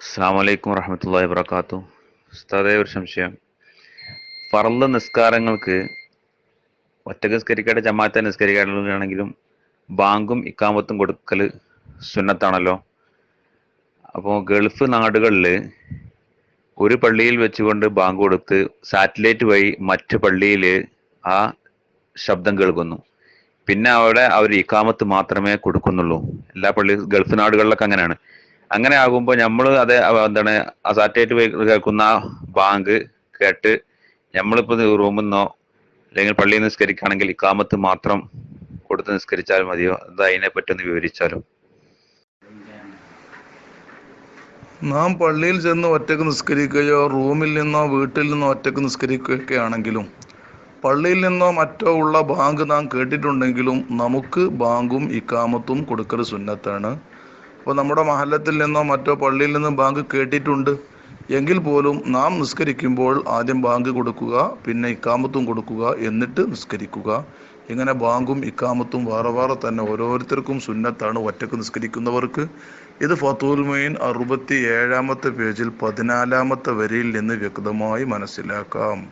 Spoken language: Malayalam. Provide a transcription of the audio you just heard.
അസ്സാം വലൈക്കും വറഹമത്തല്ലാ വാത്തു ഉസ്താദേ ഒരു സംശയം. ഫർൾ നിസ്കാരങ്ങൾക്ക് ഒറ്റയ്ക്ക് നിസ്കരിക്കാട്ട് ജമാഅത്തെ നിസ്കരിക്കാണെങ്കിലും ബാങ്കും ഇക്കാമത്തും കൊടുക്കൽ സുന്നത്താണല്ലോ. അപ്പോൾ ഗൾഫ് നാടുകളിൽ ഒരു പള്ളിയിൽ വെച്ചുകൊണ്ട് ബാങ്ക് കൊടുത്ത് സാറ്റലൈറ്റ് വഴി മറ്റ് പള്ളിയിൽ ആ ശബ്ദം കേൾക്കുന്നു. പിന്നെ അവിടെ അവർ ഇക്കാമത്ത് മാത്രമേ കൊടുക്കുന്നുള്ളൂ. എല്ലാ പള്ളി ഗൾഫ് നാടുകളിലൊക്കെ അങ്ങനെയാണ്. അങ്ങനെ ആകുമ്പോൾ നമ്മൾ അത് എന്താണ് ആ സാറ്റലൈറ്റ് കേൾക്കുന്ന ബാങ്ക് കേട്ട് നമ്മളിപ്പോൾ റൂമിൽ നിന്നോ അല്ലെങ്കിൽ പള്ളിയിൽ നിസ്കരിക്കുകയാണെങ്കിൽ ഇക്കാമത്ത് മാത്രം കൊടുത്ത് നിസ്കരിച്ചാൽ മതിയോ? അത് അതിനെ പറ്റി ഒന്ന് വിവരിച്ചാലും? നാം പള്ളിയിൽ ചെന്ന് ഒറ്റയ്ക്ക് നിസ്കരിക്കുകയോ റൂമിൽ നിന്നോ വീട്ടിൽ നിന്നോ ഒറ്റയ്ക്ക് നിസ്കരിക്കുകയൊക്കെയാണെങ്കിലും പള്ളിയിൽ നിന്നോ മറ്റോ ഉള്ള ബാങ്ക് നാം കേട്ടിട്ടുണ്ടെങ്കിലും നമുക്ക് ബാങ്കും ഇക്കാമത്തും കൊടുക്കൽ സുന്നത്താണ്. അപ്പോൾ നമ്മുടെ മഹല്ലത്തിൽ നിന്നോ മറ്റോ പള്ളിയിൽ നിന്നും ബാങ്ക് കേട്ടിട്ടുണ്ട്. എങ്കിൽ പോലും നാം നിസ്കരിക്കുമ്പോൾ ആദ്യം ബാങ്ക് കൊടുക്കുക പിന്നെ ഇക്കാമത്തും കൊടുക്കുക എന്നിട്ട് നിസ്കരിക്കുക. ഇങ്ങനെ ബാങ്കും ഇക്കാമത്തും വേറെ വേറെ തന്നെ ഓരോരുത്തർക്കും സുന്നത്താണ് ഒറ്റയ്ക്ക് നിസ്കരിക്കുന്നവർക്ക്. ഇത് ഫത്തുൽ മൊയിൻ അറുപത്തി ഏഴാമത്തെ പേജിൽ പതിനാലാമത്തെ വരിയിൽ നിന്ന് വ്യക്തമായി മനസ്സിലാക്കാം.